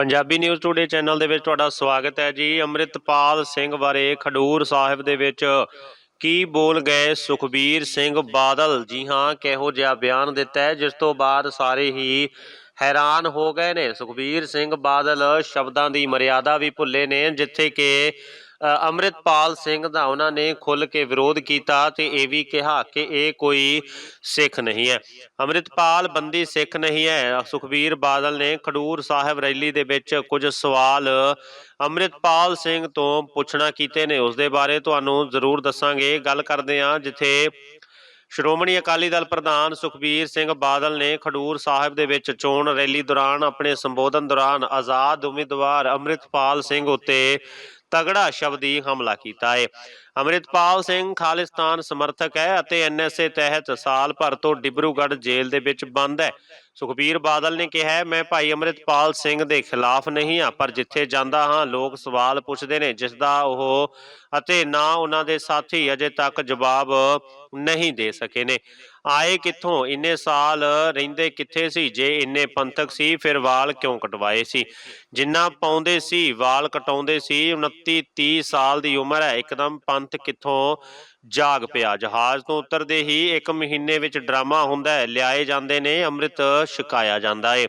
Punjabi news today channel ਦੇ ਵਿੱਚ ਤੁਹਾਡਾ ਸਵਾਗਤ ਹੈ ਜੀ। ਅੰਮ੍ਰਿਤਪਾਲ ਸਿੰਘ ਬਾਰੇ ਖਡੂਰ ਸਾਹਿਬ ਦੇ ਵਿੱਚ ਕੀ ਬੋਲ ਗਏ ਸੁਖਬੀਰ ਸਿੰਘ ਬਾਦਲ? ਜੀ ਹਾਂ, ਕਿਹੋ ਜਿਹਾ ਬਿਆਨ ਦਿੱਤਾ ਹੈ, ਜਿਸ ਤੋਂ ਬਾਅਦ ਸਾਰੇ ਹੀ ਹੈਰਾਨ ਹੋ ਗਏ ਨੇ। ਸੁਖਬੀਰ ਸਿੰਘ ਬਾਦਲ ਸ਼ਬਦਾਂ ਦੀ ਮਰਿਆਦਾ ਵੀ ਭੁੱਲੇ ਨੇ, ਜਿੱਥੇ ਕਿ ਅੰਮ੍ਰਿਤਪਾਲ ਸਿੰਘ ਦਾ ਉਹਨਾਂ ਨੇ ਖੁੱਲ ਕੇ ਵਿਰੋਧ ਕੀਤਾ ਤੇ ਇਹ ਵੀ ਕਿਹਾ ਕਿ ਇਹ ਕੋਈ ਸਿੱਖ ਨਹੀਂ ਹੈ। ਅੰਮ੍ਰਿਤਪਾਲ ਬੰਦੀ ਸਿੱਖ ਨਹੀਂ ਹੈ। ਸੁਖਬੀਰ ਬਾਦਲ ਨੇ ਖਡੂਰ ਸਾਹਿਬ ਰੈਲੀ ਦੇ ਵਿੱਚ ਕੁਝ ਸਵਾਲ ਅੰਮ੍ਰਿਤਪਾਲ ਸਿੰਘ ਤੋਂ ਪੁੱਛਣਾ ਕੀਤੇ ਨੇ। ਉਸ ਦੇ ਬਾਰੇ ਤੁਹਾਨੂੰ ਜ਼ਰੂਰ ਦੱਸਾਂਗੇ। ਗੱਲ ਕਰਦੇ ਹਾਂ ਜਿੱਥੇ ਸ਼੍ਰੋਮਣੀ ਅਕਾਲੀ ਦਲ ਪ੍ਰਧਾਨ ਸੁਖਬੀਰ ਸਿੰਘ ਬਾਦਲ ਨੇ ਖਡੂਰ ਸਾਹਿਬ ਦੇ ਵਿੱਚ ਚੋਣ ਰੈਲੀ ਦੌਰਾਨ ਆਪਣੇ ਸੰਬੋਧਨ ਦੌਰਾਨ ਆਜ਼ਾਦ ਉਮੀਦਵਾਰ ਅੰਮ੍ਰਿਤਪਾਲ ਸਿੰਘ ਉੱਤੇ ਤਗੜਾ ਸ਼ਬਦੀ ਹਮਲਾ ਕੀਤਾ ਹੈ ਅੰਮ੍ਰਿਤਪਾਲ ਸਿੰਘ ਖਾਲਿਸਤਾਨ ਸਮਰਥਕ ਹੈ ਅਤੇ ਐਨਐਸਏ ਤਹਿਤ ਸਾਲ ਭਰ ਤੋਂ ਡਿਬਰੂਗੜ੍ਹ ਜੇਲ੍ਹ ਦੇ ਵਿੱਚ ਬੰਦ ਹੈ। ਸੁਖਬੀਰ ਬਾਦਲ ਨੇ ਕਿਹਾ ਹੈ, ਮੈਂ ਭਾਈ ਅੰਮ੍ਰਿਤਪਾਲ ਸਿੰਘ ਦੇ ਖਿਲਾਫ ਨਹੀਂ ਹਾਂ ਪਰ ਜਿੱਥੇ ਜਾਂਦਾ ਹਾਂ ਲੋਕ ਸਵਾਲ ਪੁੱਛਦੇ ਨੇ ਜਿਸ ਦਾ ਉਹ ਅਤੇ ਨਾ ਉਹਨਾਂ ਦੇ ਸਾਥੀ ਅਜੇ ਤੱਕ ਜਵਾਬ ਨਹੀਂ ਦੇ ਸਕੇ ਨੇ। ਆਏ ਕਿੱਥੋਂ? ਇੰਨੇ ਸਾਲ ਰਹਿੰਦੇ ਕਿੱਥੇ ਸੀ? ਜੇ ਇੰਨੇ ਪੰਥਕ ਸੀ ਫਿਰ ਵਾਲ ਕਿਉਂ ਕਟਵਾਏ ਸੀ? ਜਿੰਨਾ ਪਾਉਂਦੇ ਸੀ ਵਾਲ ਕਟਾਉਂਦੇ ਸੀ 29 30 ਸਾਲ ਦੀ ਉਮਰ ਹੈ ਇੱਕਦਮ ਪੰਥ ਕਿੱਥੋਂ ਜਾਗ ਪਿਆ? ਜਹਾਜ਼ ਤੋਂ ਉਤਰਦੇ ਹੀ ਇੱਕ ਮਹੀਨੇ ਵਿੱਚ ਡਰਾਮਾ ਹੁੰਦਾ ਹੈ। ਲਿਆਏ ਜਾਂਦੇ ਨੇ, ਅੰਮ੍ਰਿਤ ਛਕਾਇਆ ਜਾਂਦਾ ਹੈ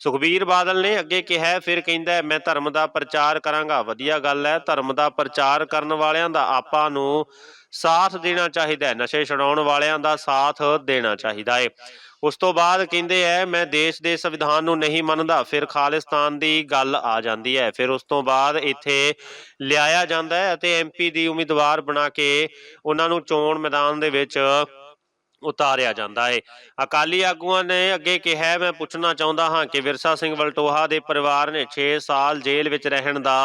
ਸੁਖਬੀਰ ਬਾਦਲ ਨੇ ਅੱਗੇ ਕਿਹਾ, ਫਿਰ ਕਹਿੰਦਾ, ਮੈਂ ਧਰਮ ਦਾ ਪ੍ਰਚਾਰ ਕਰਾਂਗਾ। ਵਧੀਆ ਗੱਲ ਹੈ, ਧਰਮ ਦਾ ਪ੍ਰਚਾਰ ਕਰਨ ਵਾਲਿਆਂ ਦਾ ਆਪਾਂ ਨੂੰ ਸਾਥ ਦੇਣਾ ਚਾਹੀਦਾ ਹੈ। ਨਸ਼ੇ ਛਡਾਉਣ ਵਾਲਿਆਂ ਦਾ ਸਾਥ ਦੇਣਾ ਚਾਹੀਦਾ ਹੈ ਉਸ ਤੋਂ ਬਾਅਦ ਕਹਿੰਦੇ ਐ, ਮੈਂ ਦੇਸ਼ ਦੇ ਸੰਵਿਧਾਨ ਨੂੰ ਨਹੀਂ ਮੰਨਦਾ, ਫਿਰ ਖਾਲਿਸਤਾਨ ਦੀ ਗੱਲ ਆ ਜਾਂਦੀ ਹੈ ਫਿਰ ਉਸ ਤੋਂ ਬਾਅਦ ਇੱਥੇ ਲਿਆਇਆ ਜਾਂਦਾ ਹੈ ਅਤੇ ਐਮਪੀ ਦੀ ਉਮੀਦਵਾਰ ਬਣਾ ਕੇ ਉਹਨਾਂ ਨੂੰ ਚੋਣ ਮੈਦਾਨ ਦੇ ਵਿੱਚ ਉਤਾਰਿਆ ਜਾਂਦਾ ਹੈ ਅਕਾਲੀ ਆਗੂਆਂ ਨੇ ਅੱਗੇ ਕਿਹਾ, ਮੈਂ ਪੁੱਛਣਾ ਚਾਹੁੰਦਾ ਹਾਂ ਕਿ ਵਿਰਸਾ ਸਿੰਘ ਵਲਟੋਹਾ ਦੇ ਪਰਿਵਾਰ ਨੇ 6 ਸਾਲ ਜੇਲ੍ਹ ਵਿੱਚ ਰਹਿਣ ਦਾ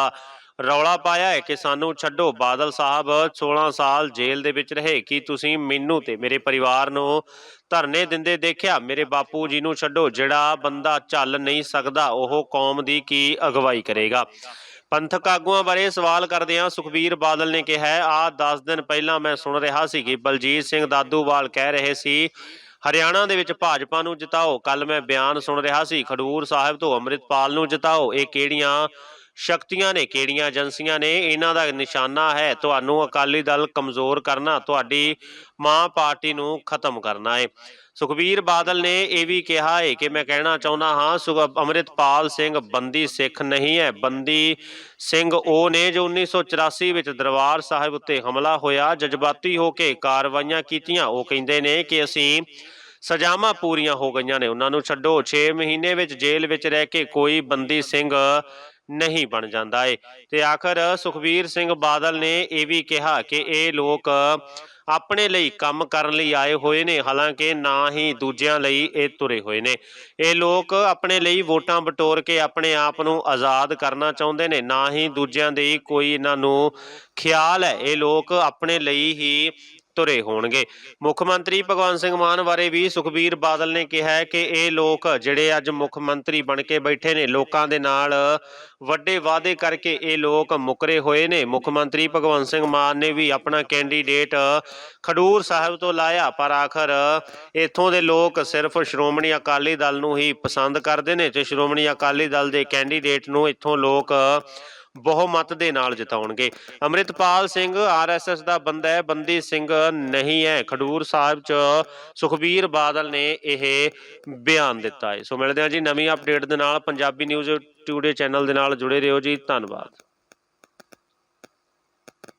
ਰੌਲਾ ਪਾਇਆ ਹੈ ਕਿ ਸਾਨੂੰ ਛੱਡੋ। ਬਾਦਲ ਸਾਹਿਬ 16 ਸਾਲ ਜੇਲ੍ਹ ਦੇ ਵਿੱਚ ਰਹੇ। ਕੀ ਤੁਸੀਂ ਮੈਨੂੰ ਤੇ ਮੇਰੇ ਪਰਿਵਾਰ ਨੂੰ ਧਰਨੇ ਦਿੰਦੇ ਦੇਖਿਆ? ਮੇਰੇ ਬਾਪੂ ਜੀ ਨੂੰ ਛੱਡੋ। ਜਿਹੜਾ ਬੰਦਾ ਚੱਲ ਨਹੀਂ ਸਕਦਾ, ਉਹ ਕੌਮ ਦੀ ਕੀ ਅਗਵਾਈ ਕਰੇਗਾ? ਪੰਥਕ ਆਗੂਆਂ ਬਾਰੇ ਸਵਾਲ ਕਰਦਿਆਂ ਸੁਖਬੀਰ ਬਾਦਲ ਨੇ ਕਿਹਾ, ਆ 10 ਦਿਨ ਪਹਿਲਾਂ ਮੈਂ ਸੁਣ ਰਿਹਾ ਸੀ ਕਿ ਬਲਜੀਤ ਸਿੰਘ ਦਾਦੂਵਾਲ ਕਹਿ ਰਹੇ ਸੀ, ਹਰਿਆਣਾ ਦੇ ਵਿੱਚ ਭਾਜਪਾ ਨੂੰ ਜਿਤਾਓ। ਕੱਲ ਮੈਂ ਬਿਆਨ ਸੁਣ ਰਿਹਾ ਸੀ, ਖਡੂਰ ਸਾਹਿਬ ਤੋਂ ਅੰਮ੍ਰਿਤਪਾਲ ਨੂੰ ਜਿਤਾਓ। ਇਹ ਕਿਹੜੀਆਂ ਸ਼ਕਤੀਆਂ ਨੇ, ਕਿਹੜੀਆਂ ਏਜੰਸੀਆਂ ਨੇ, ਇਹਨਾਂ ਦਾ ਨਿਸ਼ਾਨਾ ਹੈ ਤੁਹਾਨੂੰ ਅਕਾਲੀ ਦਲ ਕਮਜ਼ੋਰ ਕਰਨਾ, ਤੁਹਾਡੀ ਮਾਂ ਪਾਰਟੀ ਨੂੰ ਖਤਮ ਕਰਨਾ ਹੈ ਸੁਖਬੀਰ ਬਾਦਲ ਨੇ ਇਹ ਵੀ ਕਿਹਾ ਹੈ ਕਿ ਮੈਂ ਕਹਿਣਾ ਚਾਹੁੰਦਾ ਹਾਂ, ਸੁਖ ਅੰਮ੍ਰਿਤਪਾਲ ਸਿੰਘ ਬੰਦੀ ਸਿੱਖ ਨਹੀਂ ਹੈ, ਬੰਦੀ ਸਿੰਘ ਉਹ ਨੇ ਜੋ 1984 ਵਿੱਚ ਦਰਬਾਰ ਸਾਹਿਬ ਉੱਤੇ ਹਮਲਾ ਹੋਇਆ, ਜਜ਼ਬਾਤੀ ਹੋ ਕੇ ਕਾਰਵਾਈਆਂ ਕੀਤੀਆਂ, ਉਹ ਕਹਿੰਦੇ ਨੇ ਕਿ ਅਸੀਂ ਸਜ਼ਾਵਾਂ ਪੂਰੀਆਂ ਹੋ ਗਈਆਂ ਨੇ, ਉਹਨਾਂ ਨੂੰ ਛੱਡੋ 6 ਮਹੀਨੇ ਵਿੱਚ ਜੇਲ੍ਹ ਵਿੱਚ ਰਹਿ ਕੇ ਕੋਈ ਬੰਦੀ ਸਿੰਘ ਨਹੀਂ ਬਣ ਜਾਂਦਾ ਏ। ਤੇ ਆਖਰ ਸੁਖਬੀਰ ਸਿੰਘ ਬਾਦਲ ਨੇ ਇਹ ਵੀ ਕਿਹਾ ਕਿ ਇਹ ਲੋਕ ਆਪਣੇ ਲਈ ਕੰਮ ਕਰਨ ਲਈ ਆਏ ਹੋਏ ਨੇ, ਹਾਲਾਂਕਿ ਨਾ ਹੀ ਦੂਜਿਆਂ ਲਈ ਇਹ ਤੁਰੇ ਹੋਏ ਨੇ। ਇਹ ਲੋਕ ਆਪਣੇ ਲਈ ਵੋਟਾਂ ਬਟੋਰ ਕੇ ਆਪਣੇ ਆਪ ਨੂੰ ਆਜ਼ਾਦ ਕਰਨਾ ਚਾਹੁੰਦੇ ਨੇ, ਨਾ ਹੀ ਦੂਜਿਆਂ ਦੇ ਕੋਈ ਇਹਨਾਂ ਨੂੰ ਖਿਆਲ ਹੈ। ਇਹ ਲੋਕ ਆਪਣੇ ਲਈ ਹੀ ਤੁਰੇ ਹੋਣਗੇ। ਮੁੱਖ ਮੰਤਰੀ ਭਗਵੰਤ ਸਿੰਘ ਮਾਨ ਬਾਰੇ ਵੀ ਸੁਖਬੀਰ ਬਾਦਲ ਨੇ ਕਿਹਾ ਹੈ ਕਿ ਇਹ ਲੋਕ ਜਿਹੜੇ ਅੱਜ ਮੁੱਖ ਮੰਤਰੀ ਬਣ ਕੇ ਬੈਠੇ ਨੇ, ਲੋਕਾਂ ਦੇ ਨਾਲ ਵੱਡੇ ਵਾਅਦੇ ਕਰਕੇ ਇਹ ਲੋਕ ਮੁਕਰੇ ਹੋਏ ਨੇ। ਮੁੱਖ ਮੰਤਰੀ ਭਗਵੰਤ ਸਿੰਘ ਮਾਨ ਨੇ ਵੀ ਆਪਣਾ ਕੈਂਡੀਡੇਟ ਖਡੂਰ ਸਾਹਿਬ ਤੋਂ ਲਾਇਆ, ਪਰ ਆਖਰ ਇੱਥੋਂ ਦੇ ਲੋਕ ਸਿਰਫ ਸ਼੍ਰੋਮਣੀ ਅਕਾਲੀ ਦਲ ਨੂੰ ਹੀ ਪਸੰਦ ਕਰਦੇ ਨੇ ਤੇ ਸ਼੍ਰੋਮਣੀ ਅਕਾਲੀ ਦਲ ਦੇ ਕੈਂਡੀਡੇਟ ਨੂੰ ਇੱਥੋਂ ਲੋਕ ਬਹੁਮਤ ਦੇ ਨਾਲ ਜਿਤਾਉਣਗੇ। ਅੰਮ੍ਰਿਤਪਾਲ ਸਿੰਘ ਆਰਐਸਐਸ ਦਾ ਬੰਦਾ ਹੈ, ਬੰਦੀ ਸਿੰਘ ਨਹੀਂ ਹੈ। ਖਡੂਰ ਸਾਹਿਬ ਚ ਸੁਖਬੀਰ ਬਾਦਲ ਨੇ ਇਹ ਬਿਆਨ ਦਿੱਤਾ ਹੈ। ਸੋ ਮਿਲਦੇ ਹਾਂ ਜੀ ਨਵੀਂ ਅਪਡੇਟ ਦੇ ਨਾਲ। ਪੰਜਾਬੀ ਨਿਊਜ਼ ਟੂਡੇ ਚੈਨਲ ਦੇ ਨਾਲ ਜੁੜੇ ਰਹੋ ਜੀ। ਧੰਨਵਾਦ।